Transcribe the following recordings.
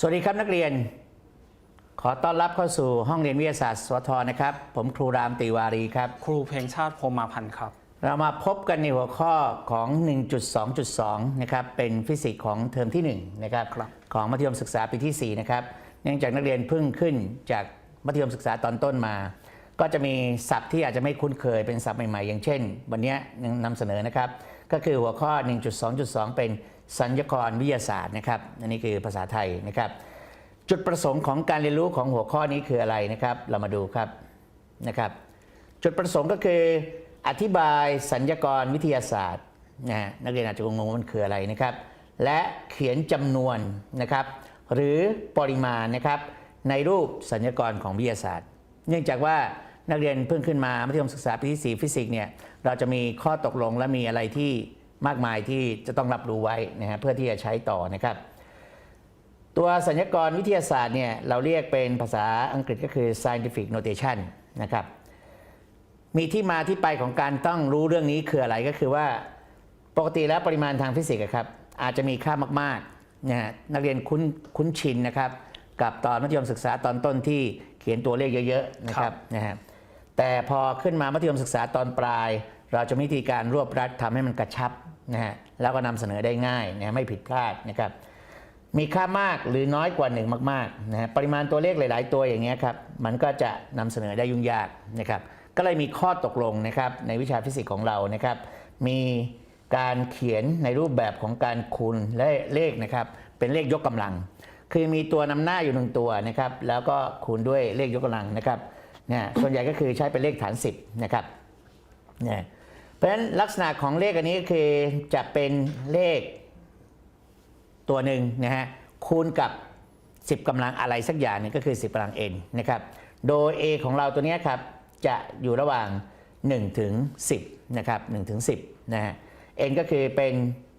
สวัสดีครับนักเรียน ขอต้อนรับเข้าสู่ห้องเรียนวิทยาศาสตร์สวทนะครับ ผมครูรามติวารีครับ ครูเพลงชาติพรหมาพันธ์ครับ เรามาพบกันในหัวข้อของ 1.2.2 นะครับ เป็นฟิสิกส์ของเทอมที่ 1 นะครับครับ ของมัธยมศึกษาปีที่ 4 นะครับ เนื่องจากนักเรียนเพิ่งขึ้นจากมัธยมศึกษาตอนต้นมา ก็จะมีศัพท์ที่อาจจะไม่คุ้นเคยเป็นศัพท์ใหม่ๆ อย่างเช่น วันนี้นำเสนอนะครับ ก็คือหัวข้อ 1.2.2 เป็นสัญญกรวิทยาศาสตร์นะครับ อันนี้คือภาษาไทยนะครับ จุดประสงค์ของการเรียนรู้ของหัวข้อนี้คืออะไรนะครับ เรามาดูครับนะครับ จุดประสงค์ก็คือ อธิบายสัญญกรวิทยาศาสตร์นะฮะนักเรียนอาจจะงงว่ามันคืออะไรนะครับ และเขียนจำนวนนะครับ หรือปริมาณนะครับในรูปสัญญกรของวิทยาศาสตร์ เนื่องจากว่า นักเรียนเพิ่งขึ้นมามัธยมศึกษาปีที่4ฟิสิกส์เนี่ยเราจะมีข้อตกลงและมีอะไรที่มากมายที่จะต้องรับรู้ไว้นะฮะเพื่อที่จะใช้ต่อนะครับ ตัวสัญญกรวิทยาศาสตร์เนี่ยเราเรียกเป็นภาษาอังกฤษก็คือ scientific notation นะครับมีที่มาที่ไปของการต้องรู้เรื่องนี้คืออะไรก็คือว่าปกติแล้วปริมาณทางฟิสิกส์ครับอาจจะมีค่ามากๆนะฮะนักเรียนคุ้นคุ้นชินนะครับ กับตอนมัธยมศึกษาตอนต้นที่เขียนตัวเลขเยอะๆนะครับนะฮะ แต่พอขึ้นมามัธยมศึกษาตอนปลาย เราจะมีวิธีการรวบรัดทำให้มันกระชับนะฮะแล้วก็นำเสนอได้ง่ายนะไม่ผิดพลาดนะครับมีค่ามากหรือน้อยกว่า1มากๆนะฮะปริมาณตัวเลขหลาย ๆ ตัวอย่างเงี้ยครับมันก็จะนำเสนอได้ยุ่งยากนะครับก็เลยมีข้อตกลงนะครับในวิชาฟิสิกส์ของเรานะครับมีการเขียนในรูปแบบของการคูณและเลขนะครับเป็นเลขยกกำลัง คือมีตัวนำหน้าอยู่หนึ่งตัวนะครับแล้วก็คูณด้วยเลขยกกำลังนะครับ นี่ยส่วนใหญ่ก็คือใช้เป็นเลขฐาน 10 นะครับเนี่ยเพราะฉะนั้นลักษณะของเลขอันนี้ก็คือจะเป็นเลขตัวหนึ่งนะฮะคูณกับ 10กำลังอะไรสักอย่างนึงก็คือ 10กำลัง n นะครับ โดย a ของเราตัวนี้ครับจะอยู่ระหว่าง1ถึง10นะครับ1ถึง10นะฮะ n ก็คือเป็น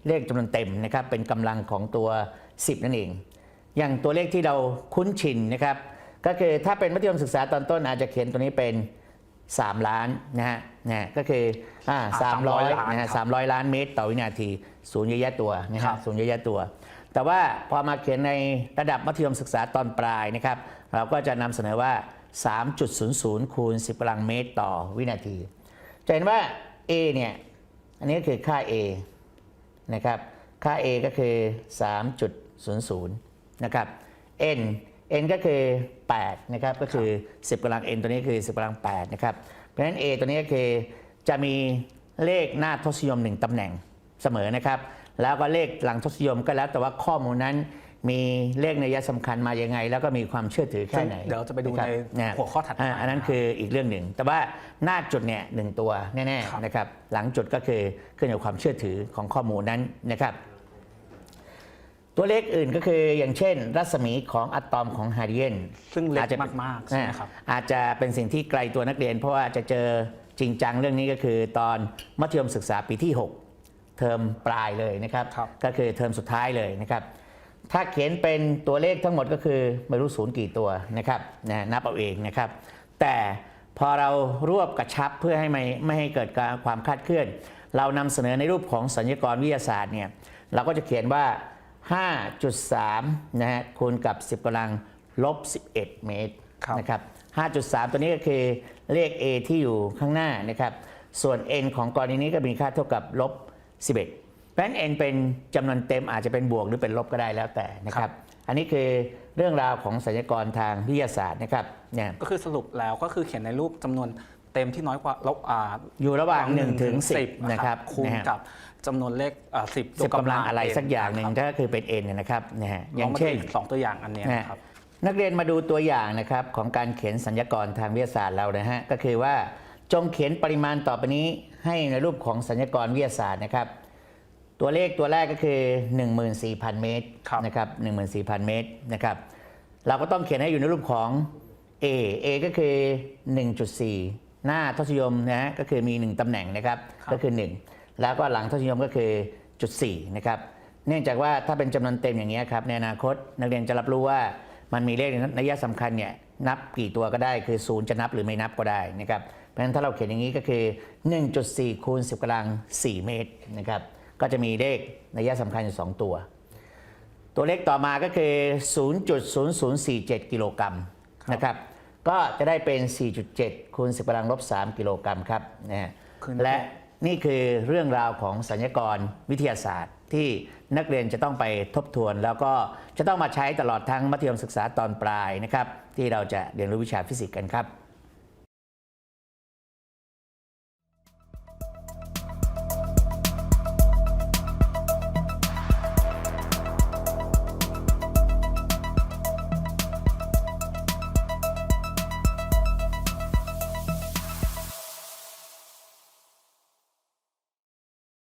เลขจำนวนเต็มนะครับเป็นกำลังของตัว 10 นั่นเอง อย่างตัวเลขที่เราคุ้นชินนะครับ ก็คือถ้าเป็นมัธยมศึกษาตอนต้นอาจจะเขียนตัวนี้เป็น 3 ล้านนะฮะนะฮะก็คืออ่าอ่า300 300นะฮะครับ300ล้านเมตรต่อวินาทีศูนย์เยอะแยะตัวนะคครัรับบศูนย์เยอะแยะตัว แต่ว่าพอมาเขียนในระดับมัธยมศึกษาตอนปลายนะครับเราก็จะนำเสนอว่า 3.00 คูณ 10กำลังเมตรต่อวินาที จะเห็นว่า a เนี่ยอันนี้ก็คือค่า a นะครับค่า a ก็คือ 3.00 นะครับ n n ก็คือ 8 นะครับ ก็คือ 10กำลัง n ตัวนี้คือ 10กำลัง 8 นะครับ เพราะฉะนั้น a ตัวนี้ก็คือจะมีเลขหน้าทศนิยม 1ตำแหน่งเสมอนะครับ แล้วก็เลขหลังทศนิยมก็แล้วแต่ว่าข้อมูลนั้นมีเลขในยยะสำคัญมายังไง แล้วก็มีความเชื่อถือแค่ไหนซึ่งเดี๋ยวจะไปดูะครับในะหัวข้อถัดมาาอันนั้นคืออีกเรื่องหนึ่ง แต่ว่าหน้าจุดเนี่ยหนึ่งตัวแน่ครับๆนะครับ หลังจุดก็คือขึ้นอยู่กับความเชื่อถือของข้อมูลนั้นนะครับ ตัวเลขอื่นก็คืออย่างเช่น รัศมีของอะตอมของไฮโดรเจนซึ่งเล็กอาจจะมากๆใช่ไหมครับอาจจะเป็นสิ่งที่ไกลตัวนักเรียน เพราะว่าจะเจอจริงจังเรื่องนี้ก็คือตอนมัธยมศึกษาปีที่ 6 เทอมปลายเลยนะครับครับก็คือเทอมสุดท้ายเลยนะครับ ถ้าเขียนเป็นตัวเลขทั้งหมดก็คือไม่รู้ศูนย์กี่ตัวนะครับนะนับเอาเองนะครับ แต่พอเรารวบกระชับเพื่อให้ไม่ไม่ให้เกิดการความคลาดเคลื่อน เรานำเสนอในรูปของสัญญกรวิทยาศาสตร์เนี่ยเราก็จะเขียนว่า 5.3นะฮะคูณกับ 10กำลังลบ 11 เมตรครับนะครับ5.3 ตัวนี้ก็คือเลข a ที่อยู่ข้างหน้านะครับ ส่วน n ของกรณีนี้ก็มีค่าเท่ากับลบ 11 เพราะฉะนั้น n เป็นจำนวนเต็มอาจจะเป็นบวกหรือเป็นลบก็ได้แล้วแต่นะครับ อันนี้คือเรื่องราวของสัญญกรทางวิทยาศาสตร์นะครับเนี่ยก็คือสรุปแล้วก็คือเขียนในรูปจำนวน เต็มที่น้อยกว่าลบอ่าอยู่ระหว่าง1ถึง10 10นะครับคูณนะฮะกับจำนวนเลขอ่า10สิบกำลังอะไรสักอย่างหนึ่งครับถ้าคือเป็น n เนี่ยนะครับนะฮะอลย่างมาดูเช่นอีกสองตัวอย่างอันเนี้ยนะครับนักเรียนมาดูตัวอย่างนะครับของการเขียนสัญญกรทางวิทยาศาสตร์เรานะฮะก็คือว่าจงเขียนปริมาณต่อไปนี้ให้ในรูปของสัญญกรวิทยาศาสตร์นะครับ ตัวเลขตัวแรกก็คือ 14,000 เมตรครับนะครับ14,000 เมตรนะครับเราก็ต้องเขียนให้อยู่ในรูปของ A A ก็คือ 1.4 หน้าทศนิยมนะฮะก็คือมี 1ตำแหน่งนะครับก็คือ 1 แล้วก็หลังทศนิยมก็คือจุด4นะครับเนื่องจากว่าถ้าเป็นจำนวนเต็มอย่างนี้ยครับในอนาคตนักเรียนจะรับรู้ว่ามันมีเลขในยะสำคัญเนี่ยนับกี่ตัวก็ได้คือศูนย์จะนับหรือไม่นับก็ได้นะครับเพราะฉะนั้นถ้าเราเขียนอย่างนี้ก็คือ 1.4คูณ10กำลัง 4 เมตรนะครับก็จะมีเลขในยะสำคัญอยู่ 2 ตัว ตัวเลขต่อมาก็คือ 0.0047 กิโลกรัมนะครับ ก็จะได้เป็น 4.7คูณ10กำลังลบ 3 กิโลกรัมครับนะฮะคือและนี่คือเรื่องราวของสัญญกรวิทยาศาสตร์ ที่นักเรียนจะต้องไปทบทวน แล้วก็จะต้องมาใช้ตลอดทั้งมัธยมศึกษาตอนปลายนะครับ ที่เราจะเรียนรู้วิชาฟิสิกส์กันครับ